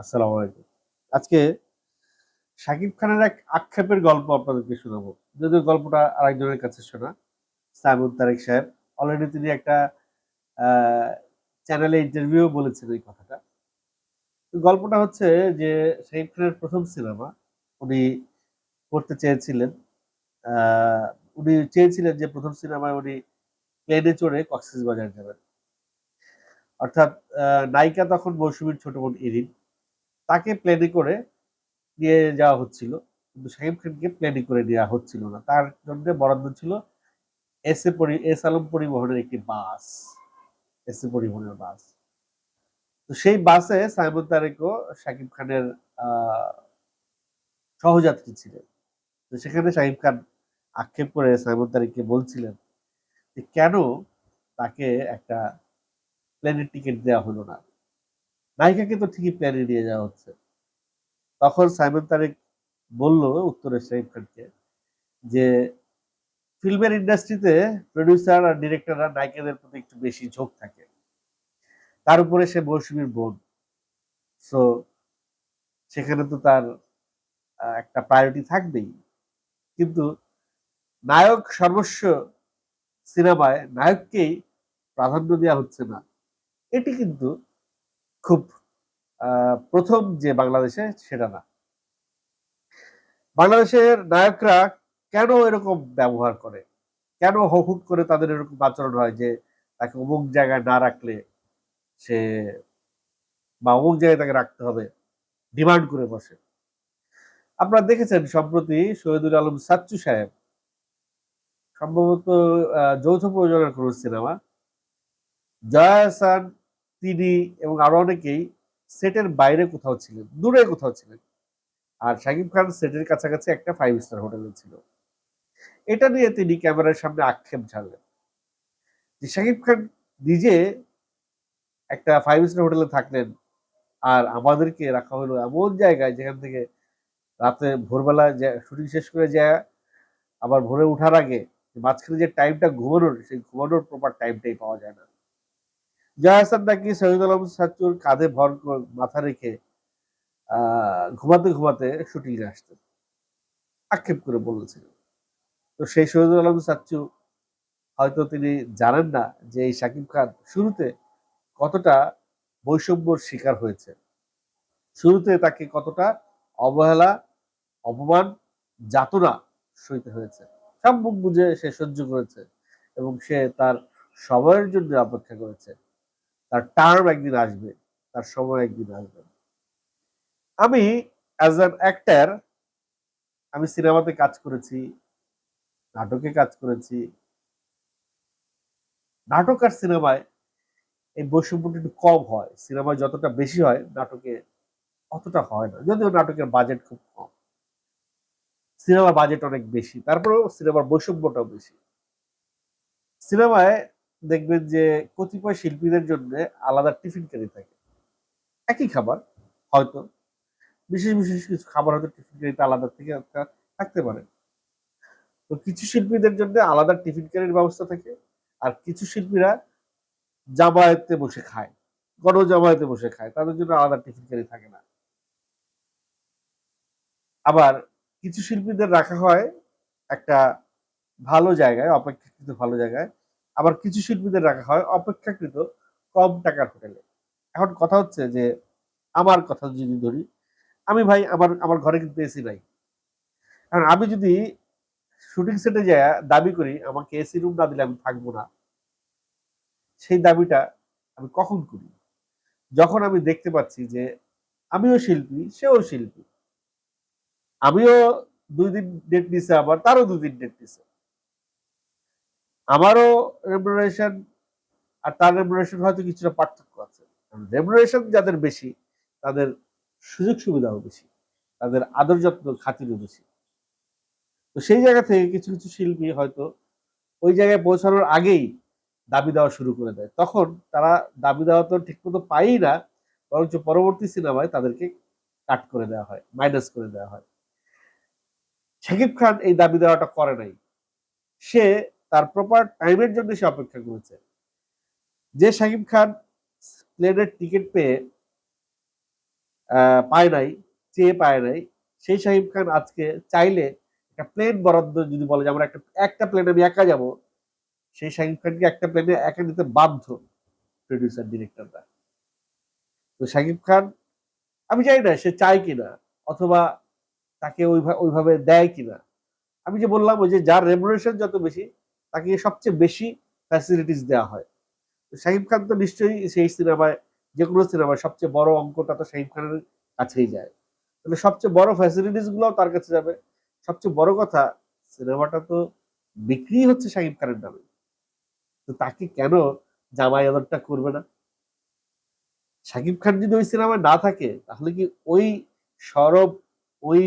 আসসালামু আলাইকুম। আজকে শাকিব খানের এক আক্ষেপের গল্প আপনাদেরকে শোনাবো। যদিও গল্পটা আরেকজনের কাছে শোনা। সাইমুন তারেক সাহেব অলরেডি তিনি একটা চ্যানেলে ইন্টারভিউ বলেছেন এই কথাটা। গল্পটা হচ্ছে যে শাকিব খানের প্রথম সিনেমা, উনি করতে চেয়েছিলেন উনি চেয়েছিলেন যে প্রথম সিনেমায় উনি প্লেনে চড়ে কক্সেস বাজার যাবেন। অর্থাৎ নায়িকা তখন মৌসুমীর ছোট বোন ইরিন। তাকে প্লেনে করে নিয়ে যাওয়া হচ্ছিল। কিন্তু শাহিব খানকে প্লেনে করে নেওয়া হচ্ছিল না। তার জন্য বরাদ্দ ছিল এস এ পরি এস আলম পরিবহনের একটি বাস। এস এ পরিবহনের বাস। তো সেই বাসে সাইমন তারেকও শাকিব খানের সহযাত্রী ছিলেন। তো সেখানে শাহিব খান আক্ষেপ করে সাইমন তারেককে বলছিলেন যে, কেন তাকে একটা প্লেনের টিকিট দেওয়া হলো না? নায়িকাকে তো ঠিকই প্লেনে নিয়ে যাওয়া হচ্ছে। তখন সাইমন তারেক বলল উত্তরে শাহিব খানকে যে, ফিল্মের ইন্ডাস্ট্রিতে প্রডিউসার আর ডিরেক্টররা নায়িকাদের প্রতি একটু বেশি ঝোঁক থাকে। তার উপরে সে মৌসুমীর বোন। সো সেখানে তো তার একটা প্রায়োরিটি থাকবেই। কিন্তু নায়ক সর্বস্ব সিনেমায় নায়ককেই প্রাধান্য দেওয়া হচ্ছে না। এটি কিন্তু খুব প্রথম যে বাংলাদেশে সেটা না। বাংলাদেশের নায়করা কেন এরকম ব্যবহার করে? কেন হুট করে তাদের এরকম আচরণ হয় যে তাকে অমুক জায়গায় না রাখলে সে বা অমুক জায়গায় তাকে রাখতে হবে, ডিমান্ড করে বসে? আপনারা দেখেছেন সম্প্রতি শহীদুল আলম সাচ্চু সাহেব সম্ভবত যৌথ প্রযোজনার কোন সিনেমা, জয়া হাসান তিনি এবং আরও অনেকেই সেটের বাইরে কোথাও ছিলেন, দূরে কোথাও ছিলেন। আর শাকিব খান সেটের কাছাকাছি একটা ফাইভ স্টার হোটেলে ছিল। এটা নিয়ে তিনি ক্যামেরার সামনে আক্ষেপ ঝাড়লেন। যে শাকিব খান নিজে একটা ফাইভ স্টার হোটেলে থাকলেন আর আমাদেরকে রাখা হলো এমন জায়গায় যেখান থেকে রাতে ভোরবেলা শুটিং শেষ করে যায় আবার ভোরে ওঠার আগে মাঝখানে যে টাইমটা ঘুমানোর, সেই ঘুমানোর প্রপার টাইমটাই পাওয়া যায় না। জয়া হাসান নাকি শহীদ আলম সাচ্চুর কাঁধে ভর মাথা রেখে ঘুমাতে ঘুমাতে শুটিং আসতেন। আক্ষেপ করে বলেছিল। তো সেই শহীদুল আলম সাচ্চু হয়তো তিনি জানেন না যে এই শাকিব খান শুরুতে কতটা বৈষম্যর শিকার হয়েছে। শুরুতে তাকে কতটা অবহেলা, অপমান, যাতনা সইতে হয়েছে। সব বুঝে সে সহ্য করেছে এবং সে তার সময়ের জন্য অপেক্ষা করেছে। তার টার্ম একদিন আসবে, তার সময় একদিন আসবে। আমি অ্যাজ অ্যান অ্যাক্টার আমি সিনেমাতে কাজ করেছি, নাটকে কাজ করেছি। নাটক আর সিনেমায় এই বৈষম্যটা একটু কম হয়। সিনেমায় যতটা বেশি হয়, নাটকে অতটা হয় না। যদিও নাটকের বাজেট খুব কম। সিনেমার বাজেট অনেক বেশি, তারপরেও সিনেমার বৈষম্যটাও বেশি। সিনেমায় দেখবেন যে কতিপয় শিল্পীদের জন্য আলাদা টিফিন ক্যারি থাকে। একই খাবার, হয়তো। বিশেষ বিশেষ কিছু খাবার হয়তো টিফিন ক্যারিতে আলাদা থেকে থাকতে পারে। তো কিছু শিল্পীদের জন্য আলাদা টিফিন ক্যারির ব্যবস্থা থাকে আর কিছু শিল্পীরা জামায়াতে বসে খায় গণ জামায়াতে বসে খায়। তাদের জন্য আলাদা টিফিন ক্যারি থাকে না। আবার কিছু শিল্পীদের রাখা হয় একটা ভালো জায়গায়, অপেক্ষাকৃত ভালো জায়গায় আবার কিছু শিল্পীদের রাখা হয় অপেক্ষাকৃত কম টাকার হোটেলে। এখন কথা হচ্ছে যে, আমার কথা যদি ধরি, আমি ভাই আমার আমার ঘরে কিন্তু এসি নাই। কারণ আমি যদি শুটিং সেটে যায় দাবি করি, আমাকে এসি রুম না দিলে আমি থাকব না, সেই দাবিটা আমি কখন করি? যখন আমি দেখতে পাচ্ছি যে, আমিও শিল্পী, সেও শিল্পী। আমিও দুই দিন ডেট নিছে আবার, তারও দুই দিন ডেট নিছে। আমারও রেমুনারেশন আর তার রেমুনারেশন হয়তো কিছুটা পার্থক্য আছে। রেমুনারেশন যাদের বেশি, তাদের সুযোগ সুবিধাও বেশি, তাদের আদর যত্ন, খাতিরও বেশি। তো সেই জায়গা থেকে কিছু কিছু শিল্পী হয়তো ওই জায়গায় পৌঁছানোর আগেই দাবি দেওয়া শুরু করে দেয়। তখন তারা দাবি দেওয়া তো ঠিকমতো পাই না, বরঞ্চ পরবর্তী সিনেমায় তাদেরকে কাট করে দেওয়া হয় মাইনাস করে দেওয়া হয়। শাকিব খান এই দাবি দেওয়াটা করে নাই। সে তার প্রপার টাইমের জন্য সে অপেক্ষা করেছে। যে শাকিব খান প্লেনের টিকিট পেয়ে পায় নাই, চেয়ে পায় নাই, সেই শাহিব খান আজকে চাইলে একটা প্লেন বরাদ্দ যদি বলে যে আমরা একটা একটা প্লেনে আমি একা যাব, সেই শাহিব খানকে একটা প্লেনে একা নিতে বাধ্য প্রডিউসার ডিরেক্টররা তো শাকিব খান, আমি জানি না সে চায় কিনা, অথবা তাকে ওইভাবে ওইভাবে দেয় কিনা। আমি যে বললাম, ওই যে যার রেমুনারেশন যত বেশি তাকে সবচেয়ে বেশি ফ্যাসিলিটিস দেওয়া হয়। শাহিব খান তো নিশ্চয়ই সেই সিনেমায় যে কোনো সিনেমায় সবচেয়ে বড় অঙ্কটা তো শাহিব খানের কাছেই যায়। তাহলে সবচেয়ে বড় ফ্যাসিলিটিসগুলো তার কাছে যাবে। সবচেয়ে বড় কথা, সিনেমাটা তো বিক্রি হচ্ছে শাহিব খানের নামে। তো তাকে কেন জামাই আদরটা করবে না? শাকিব খান যদি ওই সিনেমায় না থাকে, তাহলে কি ওই সরব, ওই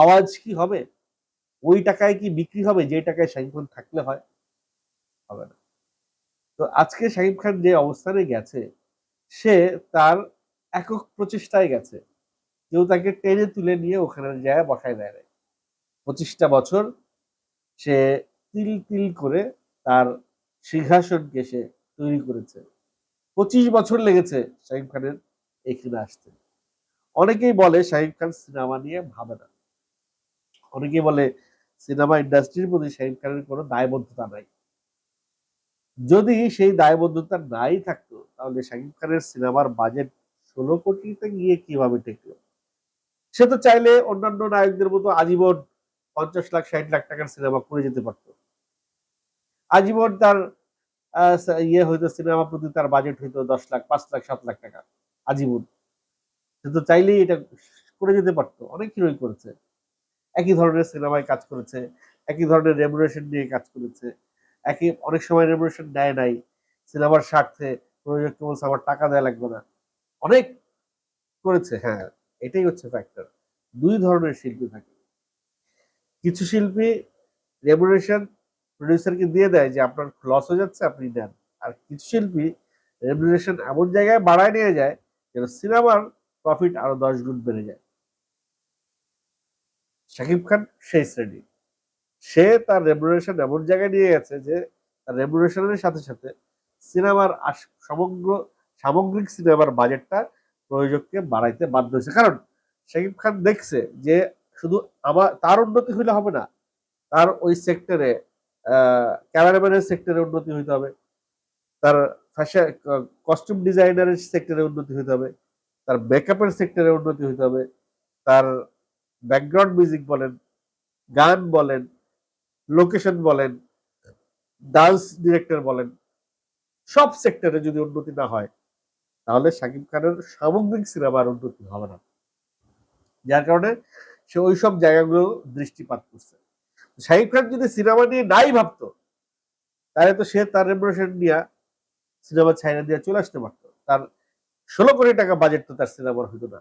আওয়াজ কি হবে? ওই টাকায় কি বিক্রি হবে? যে টাকায় শাকিব খান থাকলে হয়, হবে না। তো আজকে শাকিব খান যে অবস্থানে গেছে, সে তার একক প্রচেষ্টায় গেছে। কেউ তাকে টেনে তুলে নিয়ে ওখানে যায়, বসায় দেয়। পঁচিশটা বছর সে তিল তিল করে তার সিংহাসনকে সে তৈরি করেছে। পঁচিশ বছর লেগেছে শাহিব খানের এখানে আসতে। অনেকেই বলে শাহিব খান সিনেমা নিয়ে ভাবে না। অনেকেই বলে সিনেমা ইন্ডাস্ট্রির প্রতি শাহিব খানের কোনো দায়বদ্ধতা নাই। যদি সেই দায়বদ্ধতা নাই থাকতো, তাহলে শাহিব খানের সিনেমার বাজেট ষোলো কোটিতে গিয়ে কীভাবে টেকলো? সে তো চাইলে অন্যান্য নায়কদের মতো আজীবন পঞ্চাশ লাখ, ষাট লাখ টাকার সিনেমা করে যেতে পারতো। আজীবন তার ইয়ে হইতো, সিনেমা প্রতি তার বাজেট হইতো দশ লাখ, পাঁচ লাখ, সাত লাখ টাকা, আজীবন। সে তো চাইলেই এটা করে যেতে পারতো। অনেক হিরোই করেছে। একই ধরনের সিনেমায় কাজ করেছে, একই ধরনের রেমুনেশন নিয়ে কাজ করেছে, একই, অনেক সময় রেমুনেশন নেয় নাই, সিনেমার স্বার্থে প্রযোজককে বলছে আমার টাকা দেওয়া লাগবে না। অনেক করেছে হ্যাঁ এটাই হচ্ছে ফ্যাক্টর দুই ধরনের শিল্পী থাকে। কিছু শিল্পী রেমুনেশন প্রডিউসারকে দিয়ে দেয় যে আপনার লস হয়ে যাচ্ছে, আপনি নেন আর কিছু শিল্পী রেমুনেশন এমন জায়গায় বাড়ায় নিয়ে যায় যেন সিনেমার প্রফিট আরও দশ গুণ বেড়ে যায়। শাকিব খান, সেই শ্রেণি। সে তার রেমুনেশন এমন জায়গায় নিয়ে গেছে যে, তার রেমুনেশনের সাথে সাথে সিনেমার সমগ্র, সামগ্রিক সিনেমার বাজেটটা প্রযোজককে বাড়াইতে বাধ্য হয়েছে। কারণ শাকিব খান দেখছে যে, শুধু আমার তার উন্নতি হইলে হবে না, তার ওই সেক্টরে ক্যামেরাম্যানের সেক্টরে উন্নতি হইতে হবে, তার ফ্যাশন কস্টিউম ডিজাইনারের সেক্টরে উন্নতি হইতে হবে, তার মেকআপের সেক্টরে উন্নতি হইতে হবে, তার ব্যাকগ্রাউন্ড মিউজিক বলেন, গান বলেন, লোকেশন বলেন, ডান্স ডিরেক্টর বলেন, সব সেক্টরে যদি উন্নতি না হয়, তাহলে শাকিব খানের সামগ্রিক সিনেমার উন্নতি হবে না। যার কারণে সে ওইসব জায়গাগুলো দৃষ্টিপাত করছে। শাহিব খান যদি সিনেমা নিয়ে নাই ভাবতো, তাহলে তো সে তার রেমুনেশন নিয়ে সিনেমা ছাইনা দিয়ে চলে আসতে পারতো। তার ষোলো কোটি টাকা বাজেট তো তার সিনেমার হইতো না।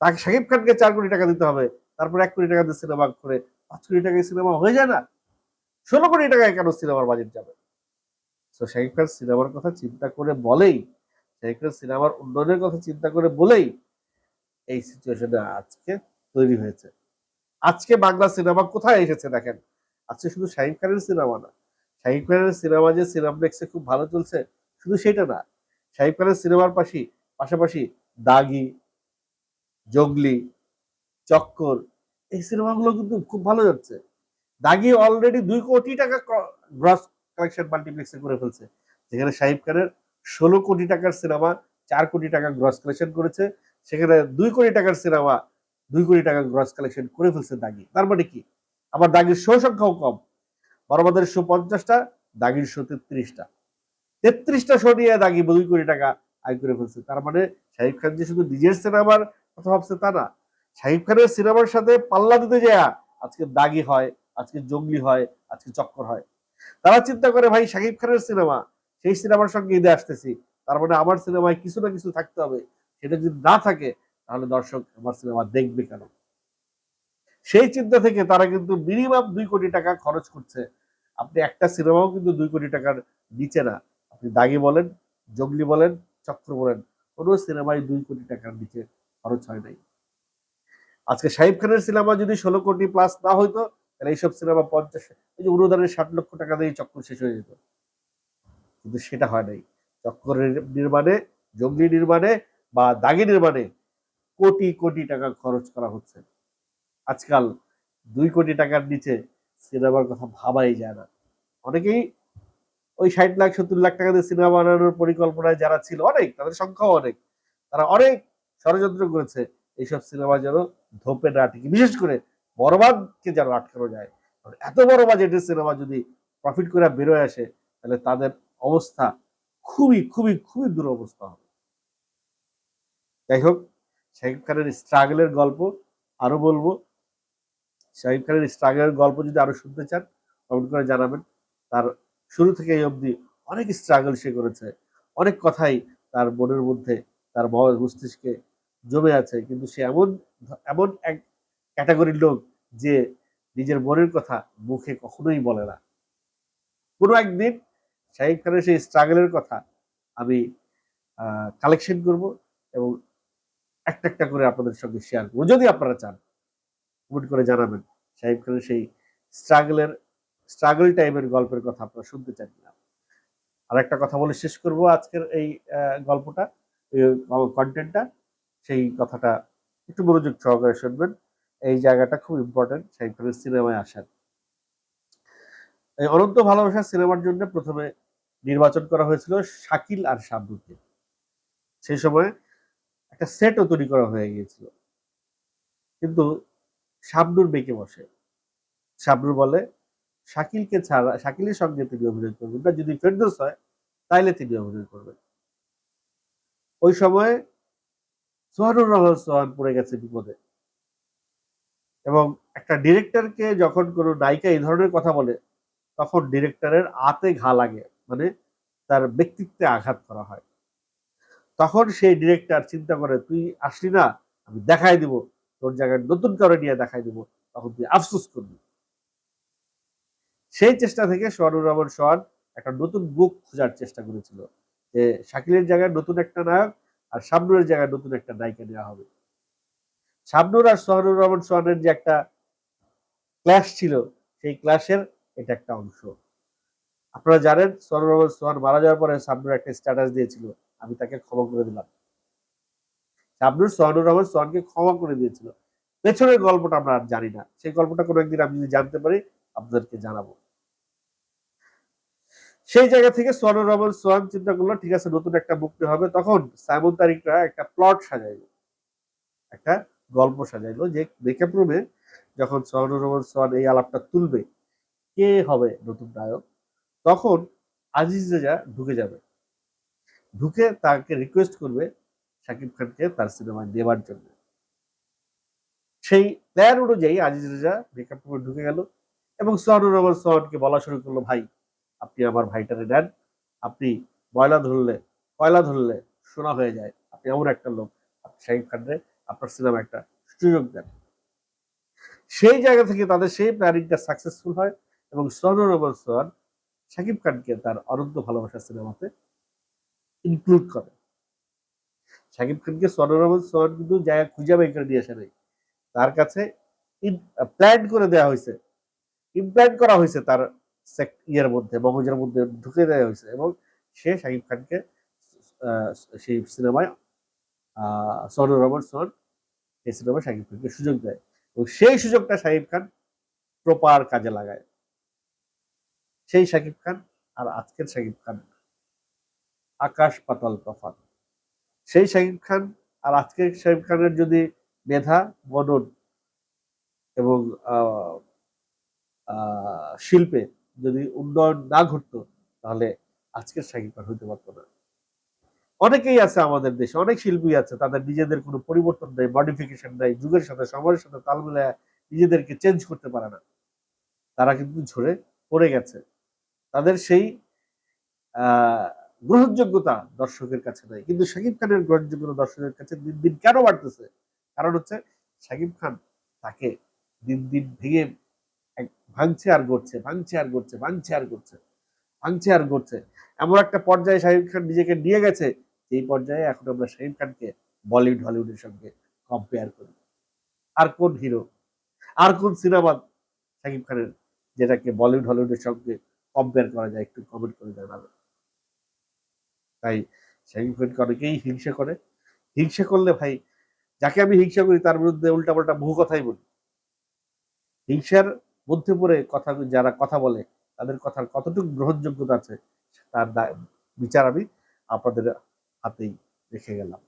তাকে শাকিব খানকে চার কোটি টাকা দিতে হবে, তারপর এক কোটি টাকা দিয়ে সিনেমা করে পাঁচ কোটি টাকায় সিনেমা হয়ে যায় না। ষোলো কোটি টাকায় কেন সিনেমার বাজেট যাবে? তো শাকিব খান সিনেমার কথা চিন্তা করে বলেই, শাকিব খান সিনেমার উন্নয়নের কথা চিন্তা করে বলেই এই সিচুয়েশনে আজকে তৈরি হয়েছে। আজকে বাংলা সিনেমা কোথায় এসেছে দেখেন? আজকে শুধু শাহিদ খানের সিনেমা না শাহিদ খানের সিনেমা যে সিনেমপ্লেক্সে খুব ভালো চলছে, শুধু সেটা না শাহিদ খানের সিনেমার পাশি পাশাপাশি দাগি জঙ্গলি, চক্কর, এই সিনেমাগুলো কিন্তু খুব ভালো যাচ্ছে। দাগি অলরেডি দুই কোটি টাকা গ্রস কালেকশন মাল্টিপ্লেক্সে করে ফেলছে। যেখানে শাহিদ খানের ষোলো কোটি টাকার সিনেমা, চার কোটি টাকা গ্রস কালেকশন করেছে। সেখানে দুই কোটি টাকার সিনেমা, দুই কোটি টাকা গ্রস কালেকশন করে ফেলছে দাগি। তার মানে কি? আবার দাগির শো সংখ্যাও কম। বড়বাদের শো পঞ্চাশটা, দাগির শো তেত্রিশটা। তেত্রিশটা শো নিয়ে দাগি দুই কোটি টাকা আয় করে ফেলছে। তার মানে শাহিব খান যে শুধু নিজের সিনেমার কথা ভাবছে তা না শাহিব খানের সিনেমার সাথে পাল্লা দিতে যায়, আজকে দাগি হয়, আজকে জঙ্গলি হয়, আজকে চক্কর হয়। তারা চিন্তা করে, ভাই শাহিব খানের সিনেমা, সেই সিনেমার সঙ্গে ঈদে আসতেছি। তার মানে আমার সিনেমায় কিছু না কিছু থাকতে হবে। সেটা যদি না থাকে, তাহলে দর্শক আমার সিনেমা দেখবে কেন? সেই চিন্তা থেকে তারা কিন্তু মিনিমাম দুই কোটি টাকা খরচ করছে। আপনি একটা সিনেমাও কিন্তু দুই কোটি টাকার নিচে না। আপনি দাগি বলেন, জঙ্গলি বলেন চক্র বলেন, কোনো সিনেমায় দুই কোটি টাকার নিচে খরচ হয় নাই। আজকে শাহিব খানের সিনেমা যদি ষোলো কোটি প্লাস না হইতো, তাহলে এইসব সিনেমা পঞ্চাশ, এই যে অনুদানের ষাট লক্ষ টাকা দিয়ে চক্র শেষ হয়ে যেত। কিন্তু সেটা হয় নাই। চক্র নির্মাণে, জঙ্গলি নির্মাণে বা দাগি নির্মাণে কোটি কোটি টাকা খরচ করা হচ্ছে। আজকাল দুই কোটি টাকার নিচে সিনেমার কথা ভাবাই যায় না। অনেকেই ওই ষাট লাখ, সত্তর লাখ টাকা দিয়ে সিনেমা বানানোর পরিকল্পনায় যারা ছিল অনেক, তাদের সংখ্যাও অনেক। তারা অনেক ষড়যন্ত্র করেছে, এইসব সিনেমা যেন ধোপে না টিকে। বিশেষ করে বরবাদকে যেন আটকানো যায়। এত বড় বাজেটের সিনেমা যদি প্রফিট করে বেরোয় আসে, তাহলে তাদের অবস্থা খুবই খুবই খুবই দুরবস্থা হবে। যাই হোক শাহিব খানের স্ট্রাগলের গল্প আরও বলব। শাহিব খানের স্ট্রাগলের গল্প যদি আরও শুনতে চান কমেন্ট করে জানাবেন। তার শুরু থেকে এই অবধি অনেক স্ট্রাগল সে করেছে। অনেক কথাই তার মনের মধ্যে, তার মস্তিষ্কে জমে আছে, কিন্তু সে এমন এমন এক ক্যাটাগরির লোক যে নিজের মনের কথা মুখে কখনোই বলে না। কোনো একদিন শাহিব খানের সেই স্ট্রাগলের কথা আমি কালেকশন করব এবং একটা একটা করে আপনাদের সঙ্গে শেয়ার করব। যদি আপনারা চান কমেন্ট করে জানাবেন শাহিব খানের সেই স্ট্রাগলের স্ট্রাগল টাইপের গল্পের কথা আপনারা শুনতে চান না আর একটা কথা বলে শেষ করব আজকের এই গল্পটা কন্টেন্টটা সেই কথাটা একটু মনোযোগ সহকারে শুনবেন। এই জায়গাটা খুব ইম্পর্টেন্ট খানের সিনেমায় আসার। এই অনন্ত ভালোবাসা সিনেমার জন্য প্রথমে নির্বাচন করা হয়েছিল শাকিল আর শাবনুরকে সেই সময় একটা সেটও তৈরি করা হয়ে গিয়েছিল। কিন্তু শাবনুর বেঁকে বসে। শাবনুর বলে, শাকিলকে ছাড়া, শাকিলের সঙ্গে তিনি অভিনয় করবেন না। যদি ফেরদোস হয়, তাইলে তিনি অভিনয় করবেন। ওই সময় সোহানুর রহমান সোহান পড়ে গেছে বিপদে। এবং একটা ডিরেক্টরকে যখন কোনো নায়িকা এই ধরনের কথা বলে, তখন ডিরেক্টরের আতে ঘা লাগে মানে তার ব্যক্তিত্বে আঘাত করা হয়। তখন সেই ডিরেক্টর চিন্তা করে, তুই আসলি না, আমি দেখাই দিব, তোর জায়গায় নতুন করে নিয়ে দেখাই দিব, তখন তুই আফসোস করবি। সেই চেষ্টা থেকে সোহানুর রহমান সোহান একটা নতুন বুক খোঁজার চেষ্টা করেছিল, যে শাকিলের জায়গায় নতুন একটা নায়ক আর শাবনুরের জায়গায় নতুন একটা নায়িকা নেওয়া হবে। শাবনুর আর সোহানুর রহমান সোহানের যে একটা ক্লাস ছিল, সেই ক্লাসের এটা একটা অংশ। আপনারা জানেন, সোহানুর রহমান সোহান মারা যাওয়ার পরে শাবনুর একটা স্ট্যাটাস দিয়েছিল, আমি তাকে ক্ষমা করে দিলাম। শাবনুর, সোহানুর রহমান সোহানকে ক্ষমা করে দিয়েছিল। পেছনের গল্পটা আমরা আর জানি না। সেই গল্পটা কোনো একদিন আমি যদি জানতে পারি, আপনাদেরকে জানাব। সেই জায়গা থেকে রহমান সোহান চিন্তা করল, ঠিক আছে, নতুন একটা মুক্তি হবে। তখন সাইমন তারিকরা একটা প্লট সাজাইল। একটা গল্প সাজাইলো যে মেকআপ রুমে যখন সোহানুর রহমান সোহান এই আলাপটা তুলবে, কে হবে নতুন নায়ক? তখন আজিজ রেজা ঢুকে যাবে। ঢুকে তাকে রিকোয়েস্ট করবে শাকিব খানকে তার সিনেমায় নেবার জন্য। সেই প্ল্যান অনুযায়ী আজিজ রেজা মেকআপ রুমে ঢুকে গেল এবং সোহানুর রহমান সোহানকে বলা শুরু করল, ভাই আপনি আমার ভাইটারে নেন আপনি ময়লা ধরলে, কয়লা ধরলে সোনা হয়ে যায়। আপনি এমন একটা লোক, আপনি শাহিদ খানরে আপনার সিনেমা একটা সুযোগ দেন। সেই জায়গা থেকে তাদের সেই প্ল্যানিংটা সাকসেসফুল হয় এবং রহমান সোহান শাকিব খানকে তার অনন্ত ভালোবাসা সিনেমাতে ইনক্লুড করে। শাকিব খানকে রহমান সোহান কিন্তু জায়গা খুঁজে বের করে নিয়ে আসে নাই। তার কাছে প্ল্যান করে দেওয়া হয়েছে। ইমপ্ল্যান্ট করা হয়েছে তার ইয়ের মধ্যে মগজের মধ্যে ঢুকে দেওয়া হয়েছে এবং সে শাকিব খানকে সেই সিনেমায় সনুর রহমান সোহান এই সিনেমায় শাকিব খানকে সুযোগ দেয়। এবং সেই সুযোগটা শাকিব খান প্রপার কাজে লাগায়। সেই শাকিব খান আর আজকের শাকিব খান আকাশ পাতাল তফাৎ। সেই শাকিব খান আর আজকের শাকিব খানের যদি মেধা, মনন এবং শিল্পে যদি উন্নয়ন না ঘটতো, তাহলে আজকের শাকিব খান হইতে পারতো না। অনেকেই আছে আমাদের দেশে, অনেক শিল্পী আছে, তাদের নিজেদের কোনো পরিবর্তন নেই মডিফিকেশন নেই, যুগের সাথে, সময়ের সাথে তাল মিলে নিজেদেরকে চেঞ্জ করতে পারে না। তারা কিন্তু ঝরে পড়ে গেছে। তাদের সেই গ্রহণযোগ্যতা দর্শকের কাছে নাই। কিন্তু শাকিব খানের গ্রহণযোগ্যতা দর্শকের কাছে দিন দিন কেন বাড়তেছে? কারণ হচ্ছে শাকিব খান তাকে দিন দিন ভেঙে ভাঙছে আর গড়ছে, ভাঙছে আর গড়ছে, ভাঙছে আর গড়ছে, ভাঙছে আর গড়ছে। এমন একটা পর্যায়ে শাহিদ খান নিজেকে নিয়ে গেছে এই পর্যায়ে এখন আমরা শাহিদ খানকে বলিউড, হলিউডের সঙ্গে কম্পেয়ার করি। আর কোন হিরো আর কোন সিনেমা শাকিব খানের যেটাকে বলিউড, হলিউডের সঙ্গে কম্পেয়ার করা যায়? একটু কমেন্ট করে জানাবেন। তাই শাকিব খানকে অনেকেই হিংসা করে। হিংসা করলে ভাই, যাকে আমি হিংসা করি তার বিরুদ্ধে উল্টাপাল্টা বহু কথাই বলি। হিংসার মধ্যে পড়ে কথা, যারা কথা বলে, তাদের কথার কতটুকু গ্রহণযোগ্যতা আছে, তার বিচার আমি আপনাদের হাতেই রেখে গেলাম।